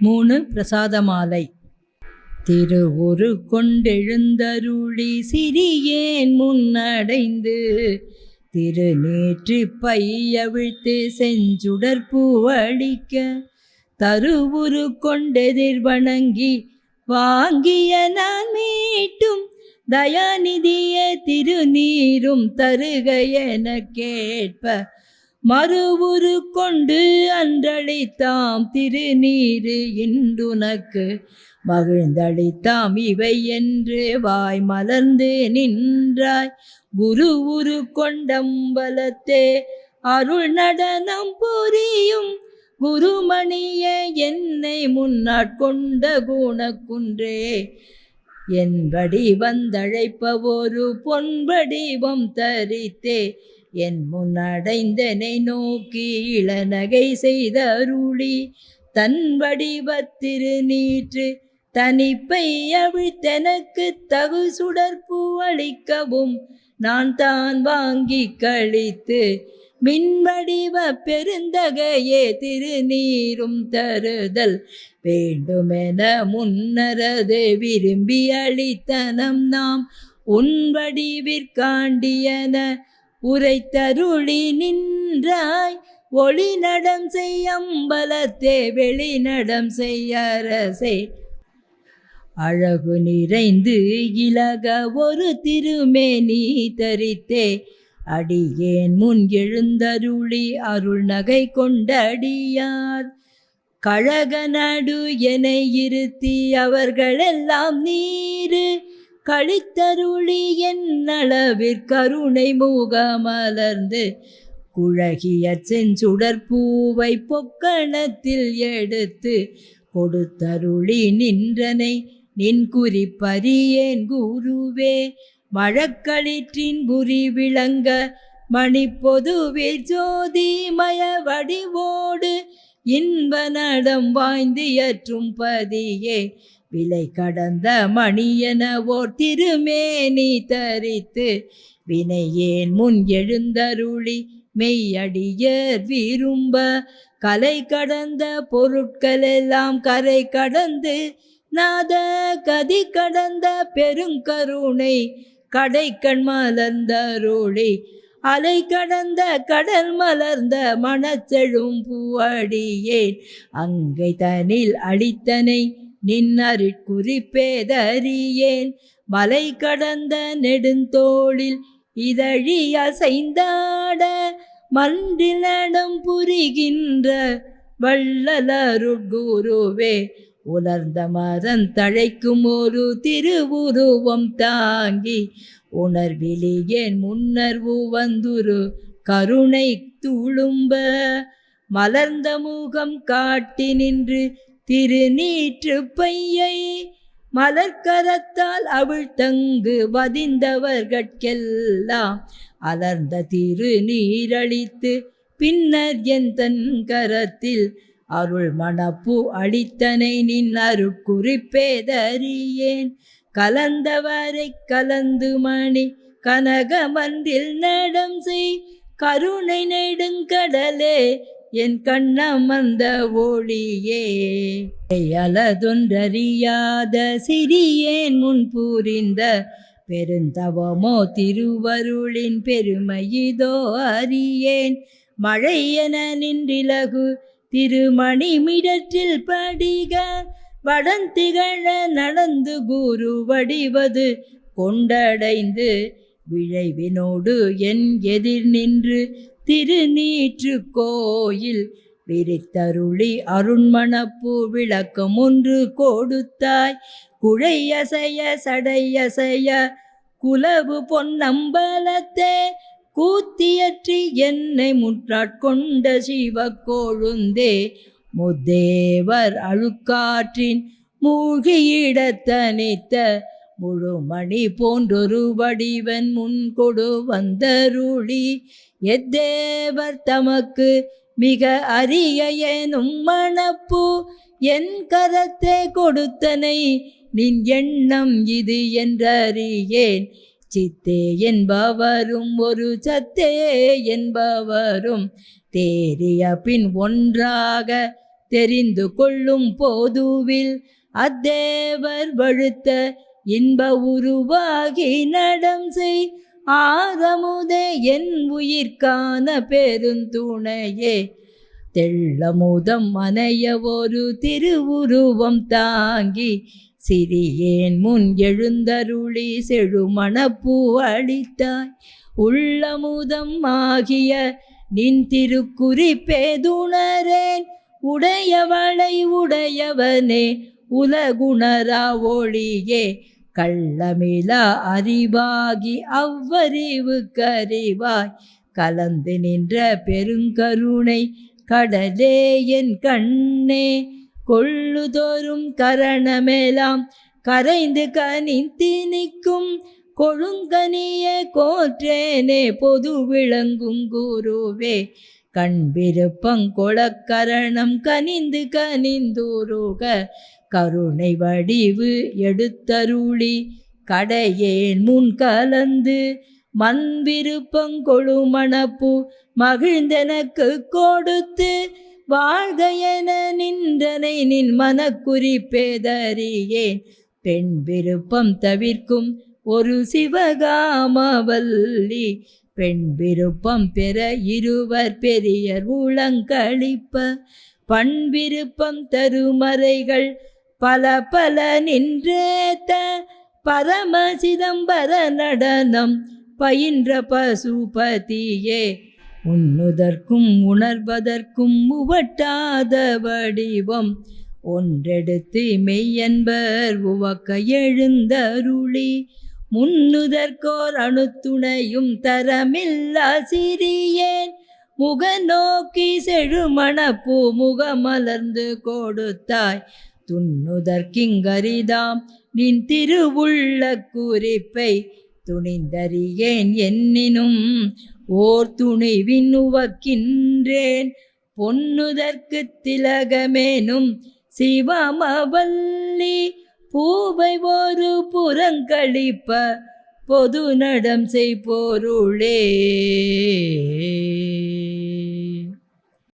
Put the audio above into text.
மூணு பிரசாத மாலை திருவுரு கொண்டெழுந்தருளி சிறியேன் முன்னடைந்து திருநேற்று பையவிழ்த்து செஞ்சுடற்பூவழிக்க தருவுரு கொண்டெதிர் வணங்கி வாங்கிய நான் மீட்டும் தயாநிதிய திருநீரும் தருக என கேட்ப மறுவுரு கொண்டு அன்றளித்தாம் திருநீரு இன்றுனக்கு மகிழ்ந்தளித்தாம் இவை என்று வாய் மலர்ந்து நின்றாய். குரு உரு கொண்டம்பலத்தே அருள் நடனம் புரியும். குருமணிய என்னை முன்னாட்கொண்ட குணக்குன்றே. என்படி வந்தழைப்ப ஒரு பொன்படிவம் தரித்தே. என் முன்னடைந்தனை நோக்கி இளநகை செய்த அருளி தன் வடிவத்திரு நீற்று தனிப்பை அவிழ்த்தெனக்கு தகு சுடற்பூ அளிக்கவும் நான் தான் வாங்கி கழித்து மின்வடிவ பெருந்தகையே திருநீரும் தருதல் வேண்டுமென முன்னரது விரும்பி அளித்தனம் நாம் உன் வடிவிற்காண்டியன உரைத்தருளி நின்றாய். ஒளி நடம் செய்யம்பலத்தே வெளிநடம் செய்யரசே அழகு நிறைந்து இலக ஒரு திருமேனி தரித்தே. அடியேன் முன் எழுந்தருளி அருள் நகை கொண்ட அடியார். கழக நடு என இருத்தி அவர்களெல்லாம் நீரு. கழித்தருளி என்னளவிற் கருணை முகமலர்ந்து குழகிய செஞ்சுடர் பூவை பொக்கணத்தில் எடுத்து கொடுத்தருளி நின்றனை நின் குறிப்பறியேன் குருவே மழக்களிற்றின் புரி விளங்க மணிப்பொதுவில் ஜோதிமய வடிவோடு இன்ப நடம் வாய்ந்தியற்றும் பதியே. விலை கடந்த மணியென ஓர் திருமேனி தரித்து வினையேன் முன் எழுந்தருளி மெய்யடியர் விரும்ப கலை கடந்த பொருட்களெல்லாம் கரை கடந்து நாத கதி கடந்த பெருங்கருணை கடைக்கண் மலர்ந்தருளி அலை கடந்த கடல் மலர்ந்த மணச்செழும் பூவடியேன் அங்கை தனில் அளித்தனை நின்னருட்குறிப்பேதறியேன் மலை கடந்த நெடுந்தோளில் இதழி அசைந்தாட மண்டிலடம் புரிகின்ற வள்ளலருட்குருவே உலர்ந்த மரம் தழைக்கும் ஒரு திருவுருவம் தாங்கி உணர்விலியேன் முன்னர்வு வந்துரு கருணை துளும்ப மலர்ந்த முகம் காட்டி நின்று திருநீற்று பையை மலர்கரத்தால் அவிழ்த்தங்கு வதிந்தவர்கட்கெல்லாம் அலர்ந்த திருநீரழித்து பின்னர் என் தன் கரத்தில் அருள் மணப்பு அளித்தனை நின் அருட்குறிப்பேதறியேன் கலந்தவரை கலந்து மணி கனகமந்தில் நடம் செய் கருணை நெடுங்கடலே என் கண்ணமந்த ஒளியே. அலதொன்றறியாத சிறியேன் முன் புரிந்த பெருந்தவமோ திருவருளின் பெருமையிதோ அறியேன். மழை என நின்றிலகு திருமணி மிடற்றில் படிக. வடந்திகழ நடந்து குரு வடிவது கொண்டடைந்து விழைவினோடு என் எதிர் நின்று திருநீற்று கோயில் விரித்தருளி அருண்மணப்பூ விளக்கம் ஒன்று கொடுத்தாய். குழையசைய சடையசைய குலவு பொன்னம்பலத்தே கூத்தியற்றி என்னை முற்றாட்கொண்ட சிவ கொழுந்தே முத்தேவர் அழுக்காற்றின் மூழ்கியிடத்தனித்த முழுமணி போன்றொரு வடிவன் முன் கொடு வந்தருளி. எத்தேவர் தமக்கு மிக அரிய எனும் மணப்பூ என் கரத்தை கொடுத்தனை. நின் எண்ணம் இது என்றறியேன். சித்தே என்பவரும் ஒரு சத்தே என்பவரும். தேறிய பின் ஒன்றாக தெரிந்து கொள்ளும் போதுவில் அத்தேவர் வழுத்த இன்ப உருவாகி நடம் செய். ஆரமுதே என் உயிர்க்கான பெருந்துணையே. தெள்ளமுதம் மனைய ஒரு திருவுருவம் தாங்கி. சிறியேன் முன் எழுந்தருளி செழுமணப்பூ அளித்தாய். உள்ளமுதம் ஆகிய நின் திருக்குறிப்பேதுணரேன் உடையவளை உடையவனே உலகுணரா ஒளியே. கள்ளமிலா அறிவாகி அவ்வறிவு கறிவாய் கலந்து நின்ற பெருங்கருணை கடலே என் கண்ணே. கொள்ளுதோறும் கரணமெலாம் கரைந்து கனிந்து நிற்கும் கொழுங்கனிய கோற்றேனே பொது விளங்கும் குருவே. கண் விருப்பங்கொளக்கரணம் கனிந்து கனிந்தூருக. கருணை வடிவு எடுத்தருளி கடையேன் முன் கலந்து மண் விருப்பங்கொழுமணப்பு மகிழ்ந்தெனக்கு கொடுத்து வாழ்க என நின்றனை நின் மனக்குறிப்பேதறியேன் பெண் விருப்பம் தவிர்க்கும் ஒரு சிவகாமவல்லி பெண் விருப்பம் பெற இருவர் பெரியர் உளங்களிப்ப பண் விருப்பம் தருமறைகள் பல பல நின்றேத்த பரம சிதம்பர நடனம் பயின்ற பசுபதியே. உண்ணுதற்கும் உணர்வதற்கும் உவட்டாத வடிவம். ஒன்றெடுத்து மெய்யன்பர் உவக்க எழுந்தருளி. முன்னுதற்கோர் அணுத்துணையும் தரமில்லா சிறியேன் முக நோக்கி செழுமணப்பூ முகமலர்ந்து கொடுத்தாய். துண்ணுதற்கிங்கரிதாம் நின் திருவுள்ள குறிப்பை துணிந்தறியேன் என்னினும். ஓர் துணிவின் உவக்கின்றேன். பொன்னுதற்கு திலகமேனும். சிவமவல்லி பூவை ஒரு புறங்களிப்ப பொது நடம் செய்போருளே.